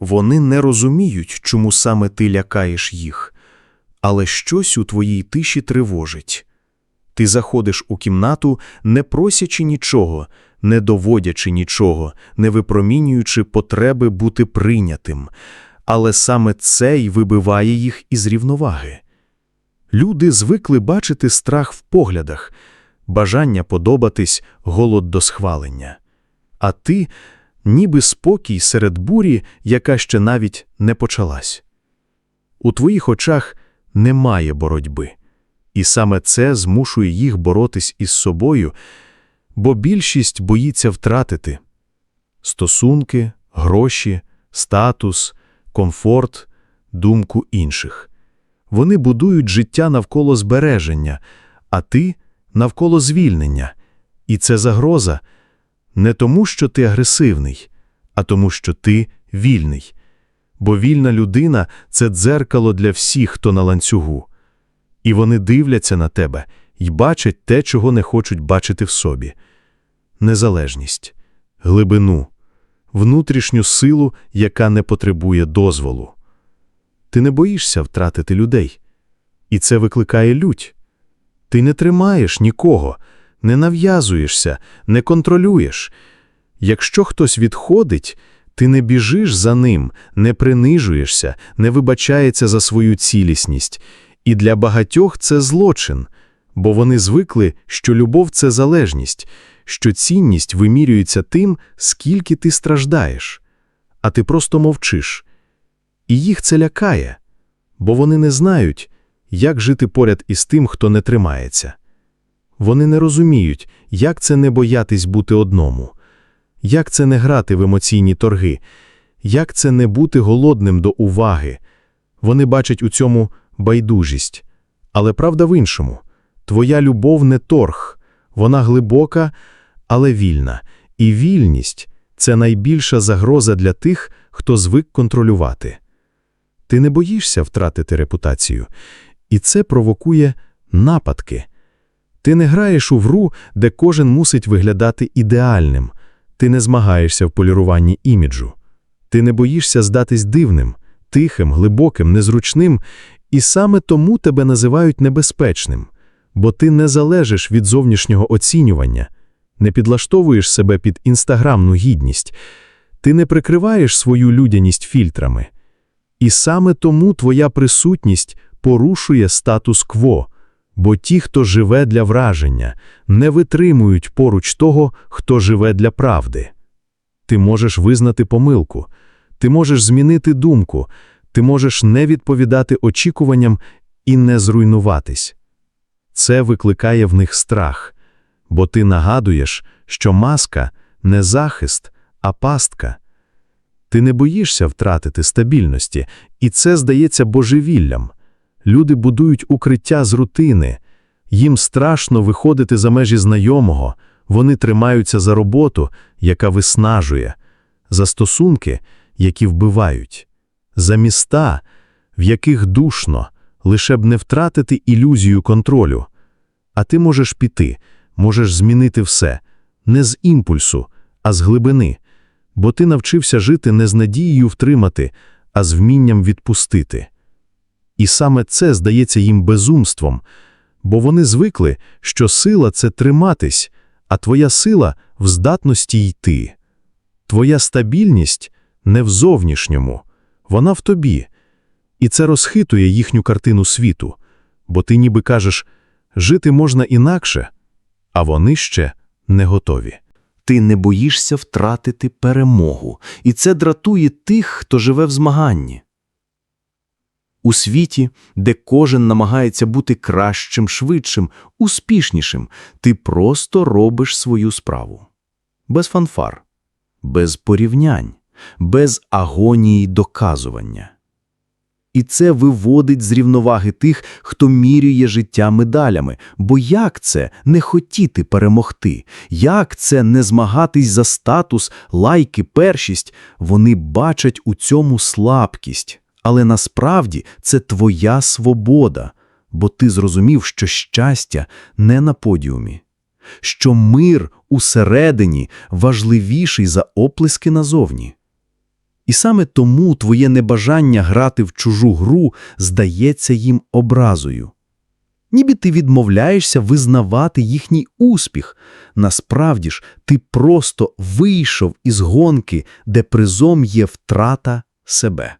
Вони не розуміють, чому саме ти лякаєш їх, але щось у твоїй тиші тривожить. Ти заходиш у кімнату, не просячи нічого, не доводячи нічого, не випромінюючи потреби бути прийнятим, але саме це й вибиває їх із рівноваги. Люди звикли бачити страх в поглядах, бажання подобатись, голод до схвалення. А ти – ніби спокій серед бурі, яка ще навіть не почалась. У твоїх очах немає боротьби, і саме це змушує їх боротись із собою, бо більшість боїться втратити стосунки, гроші, статус, комфорт, думку інших. Вони будують життя навколо збереження, а ти навколо звільнення. І це загроза не тому, що ти агресивний, а тому, що ти вільний. Бо вільна людина це дзеркало для всіх, хто на ланцюгу. І вони дивляться на тебе і бачать те, чого не хочуть бачити в собі незалежність, глибину, внутрішню силу, яка не потребує дозволу. Ти не боїшся втратити людей, і це викликає лють. Ти не тримаєш нікого, не нав'язуєшся, не контролюєш. Якщо хтось відходить, ти не біжиш за ним, не принижуєшся, не вибачається за свою цілісність. І для багатьох це злочин, бо вони звикли, що любов це залежність, що цінність вимірюється тим, скільки ти страждаєш, а ти просто мовчиш. І їх це лякає, бо вони не знають, як жити поряд із тим, хто не тримається. Вони не розуміють, як це не боятись бути одному, як це не грати в емоційні торги, як це не бути голодним до уваги. Вони бачать у цьому байдужість. Але правда в іншому твоя любов не торг, вона глибока, але вільна. І вільність це найбільша загроза для тих, хто звик контролювати. Ти не боїшся втратити репутацію, і це провокує нападки. Ти не граєш у гру, де кожен мусить виглядати ідеальним, ти не змагаєшся в поліруванні іміджу, ти не боїшся здатись дивним, тихим, глибоким, незручним, і саме тому тебе називають небезпечним, бо ти не залежиш від зовнішнього оцінювання, не підлаштовуєш себе під інстаграмну гідність, ти не прикриваєш свою людяність фільтрами. І саме тому твоя присутність порушує статус-кво. Бо ті, хто живе для враження, не витримують поруч того, хто живе для правди. Ти можеш визнати помилку, ти можеш змінити думку, ти можеш не відповідати очікуванням і не зруйнуватись. Це викликає в них страх, бо ти нагадуєш, що маска не захист, а пастка. Ти не боїшся втратити стабільності, і це здається божевіллям. Люди будують укриття з рутини, їм страшно виходити за межі знайомого, вони тримаються за роботу, яка виснажує, за стосунки, які вбивають, за міста, в яких душно, лише б не втратити ілюзію контролю. А ти можеш піти, можеш змінити все, не з імпульсу, а з глибини, бо ти навчився жити не з надією втримати, а з вмінням відпустити. І саме це здається їм безумством, бо вони звикли, що сила це триматись, а твоя сила в здатності йти. Твоя стабільність не в зовнішньому, вона в тобі. І це розхитує їхню картину світу, бо ти ніби кажеш жити можна інакше, а вони ще не готові. Ти не боїшся втратити перемогу, і це дратує тих, хто живе в змаганні. У світі, де кожен намагається бути кращим, швидшим, успішнішим, ти просто робиш свою справу. Без фанфар, без порівнянь, без агонії доказування. І це виводить з рівноваги тих, хто мірює життя медалями. Бо як це не хотіти перемогти? Як це не змагатись за статус, лайки, першість? Вони бачать у цьому слабкість. Але насправді це твоя свобода, бо ти зрозумів, що щастя не на подіумі, що мир усередині важливіший за оплески назовні. І саме тому твоє небажання грати в чужу гру здається їм образою. Ніби ти відмовляєшся визнавати їхній успіх. Насправді ж, ти просто вийшов із гонки, де призом є втрата себе.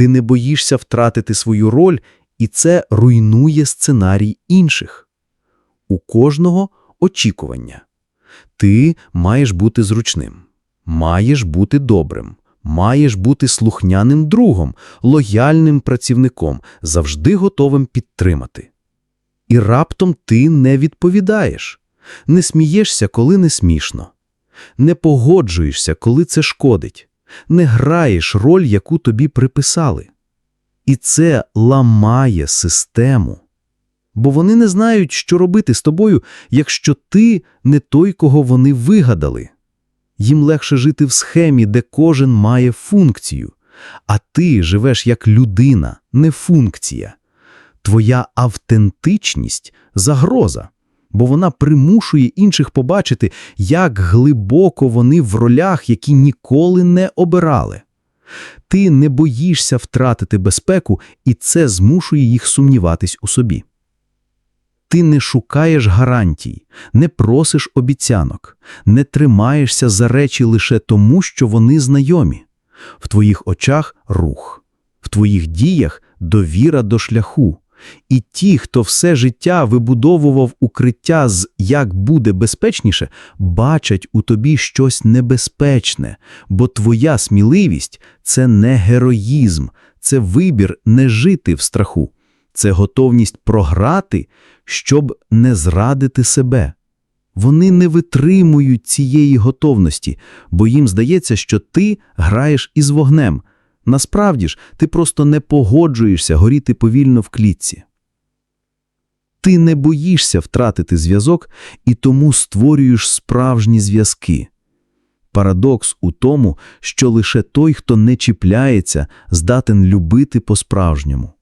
Ти не боїшся втратити свою роль, і це руйнує сценарій інших. У кожного очікування. Ти маєш бути зручним, маєш бути добрим, маєш бути слухняним другом, лояльним працівником, завжди готовим підтримати. І раптом ти не відповідаєш, не смієшся, коли не смішно, не погоджуєшся, коли це шкодить, не граєш роль, яку тобі приписали. І це ламає систему. Бо вони не знають, що робити з тобою, якщо ти не той, кого вони вигадали. Їм легше жити в схемі, де кожен має функцію, а ти живеш як людина, не функція. Твоя автентичність – загроза, бо вона примушує інших побачити, як глибоко вони в ролях, які ніколи не обирали. Ти не боїшся втратити безпеку, і це змушує їх сумніватись у собі. Ти не шукаєш гарантій, не просиш обіцянок, не тримаєшся за речі лише тому, що вони знайомі. В твоїх очах рух, в твоїх діях довіра до шляху. І ті, хто все життя вибудовував укриття з «як буде безпечніше», бачать у тобі щось небезпечне, бо твоя сміливість – це не героїзм, це вибір не жити в страху, це готовність програти, щоб не зрадити себе. Вони не витримують цієї готовності, бо їм здається, що ти граєш із вогнем. Насправді ж, ти просто не погоджуєшся горіти повільно в клітці. Ти не боїшся втратити зв'язок і тому створюєш справжні зв'язки. Парадокс у тому, що лише той, хто не чіпляється, здатен любити по-справжньому.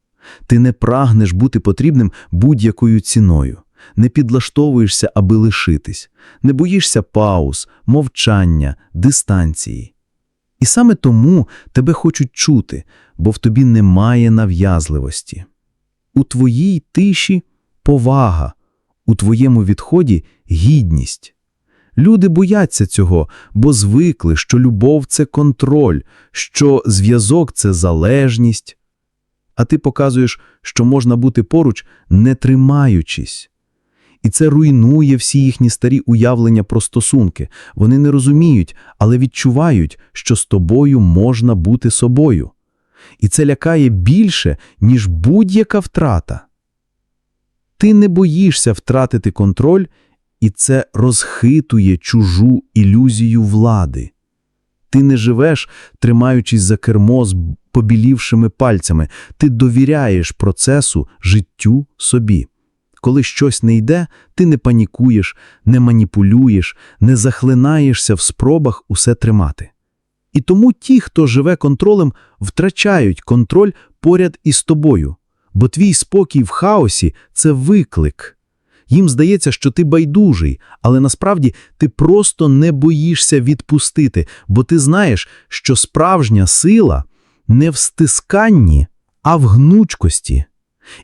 Ти не прагнеш бути потрібним будь-якою ціною, не підлаштовуєшся, аби лишитись, не боїшся пауз, мовчання, дистанції. І саме тому тебе хочуть чути, бо в тобі немає нав'язливості. У твоїй тиші повага, у твоєму відході гідність. Люди бояться цього, бо звикли, що любов це контроль, що зв'язок це залежність. А ти показуєш, що можна бути поруч, не тримаючись. І це руйнує всі їхні старі уявлення про стосунки. Вони не розуміють, але відчувають, що з тобою можна бути собою. І це лякає більше, ніж будь-яка втрата. Ти не боїшся втратити контроль, і це розхитує чужу ілюзію влади. Ти не живеш, тримаючись за кермо з побілівшими пальцями, ти довіряєш процесу, життю собі. Коли щось не йде, ти не панікуєш, не маніпулюєш, не захлинаєшся в спробах усе тримати. І тому ті, хто живе контролем, втрачають контроль поряд із тобою, бо твій спокій в хаосі – це виклик. Їм здається, що ти байдужий, але насправді ти просто не боїшся відпустити, бо ти знаєш, що справжня сила не в стисканні, а в гнучкості.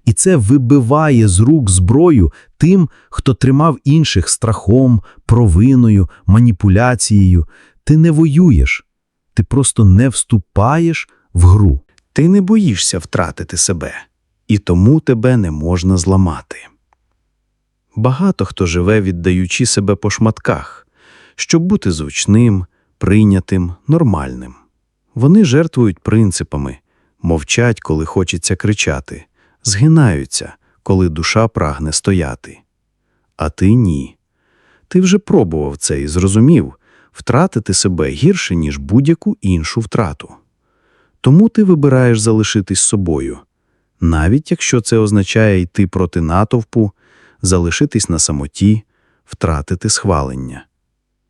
І це вибиває з рук зброю тим, хто тримав інших страхом, провиною, маніпуляцією. Ти не воюєш, ти просто не вступаєш в гру. Ти не боїшся втратити себе, і тому тебе не можна зламати. Багато хто живе, віддаючи себе по шматках, щоб бути зручним, прийнятим, нормальним. Вони жертвують принципами, мовчать, коли хочеться кричати, згинаються, коли душа прагне стояти. А ти ні. Ти вже пробував це і зрозумів втратити себе гірше, ніж будь-яку іншу втрату. Тому ти вибираєш залишитись собою, навіть якщо це означає йти проти натовпу, залишитись на самоті, втратити схвалення.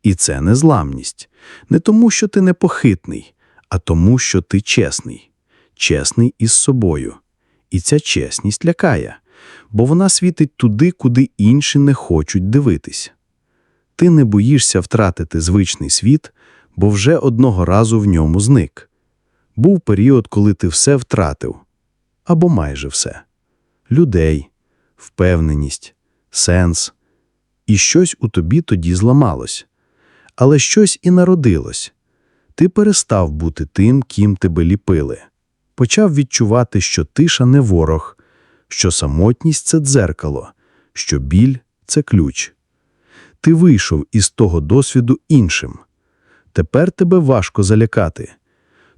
І це не зламність, не тому, що ти непохитний, а тому, що ти чесний, чесний із собою. І ця чесність лякає, бо вона світить туди, куди інші не хочуть дивитись. Ти не боїшся втратити звичний світ, бо вже одного разу в ньому зник. Був період, коли ти все втратив. Або майже все. Людей, впевненість, сенс. І щось у тобі тоді зламалось. Але щось і народилось. Ти перестав бути тим, ким тебе ліпили. Почав відчувати, що тиша не ворог, що самотність – це дзеркало, що біль – це ключ. Ти вийшов із того досвіду іншим. Тепер тебе важко залякати.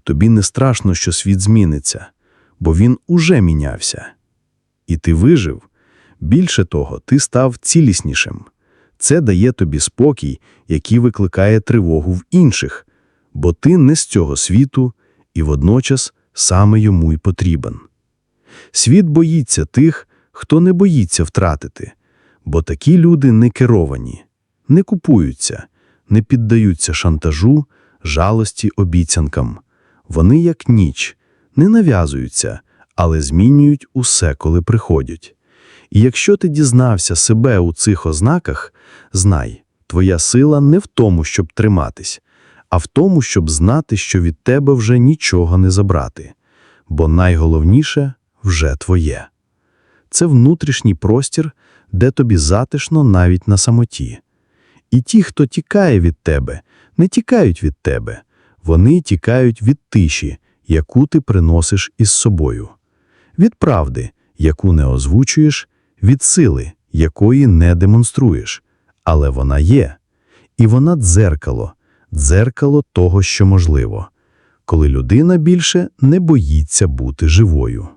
Тобі не страшно, що світ зміниться, бо він уже мінявся. І ти вижив. Більше того, ти став ціліснішим. Це дає тобі спокій, який викликає тривогу в інших, бо ти не з цього світу і водночас саме йому й потрібен. Світ боїться тих, хто не боїться втратити, бо такі люди не керовані, не купуються, не піддаються шантажу, жалості обіцянкам. Вони, як ніч, не нав'язуються, але змінюють усе, коли приходять. І якщо ти дізнався себе у цих ознаках, знай, твоя сила не в тому, щоб триматись, а в тому, щоб знати, що від тебе вже нічого не забрати, бо найголовніше вже твоє. Це внутрішній простір, де тобі затишно навіть на самоті. І ті, хто тікає від тебе, не тікають від тебе, вони тікають від тиші, яку ти приносиш із собою, від правди, яку не озвучуєш, від сили, якої не демонструєш, але вона є. І вона дзеркало, дзеркало того, що можливо, коли людина більше не боїться бути живою.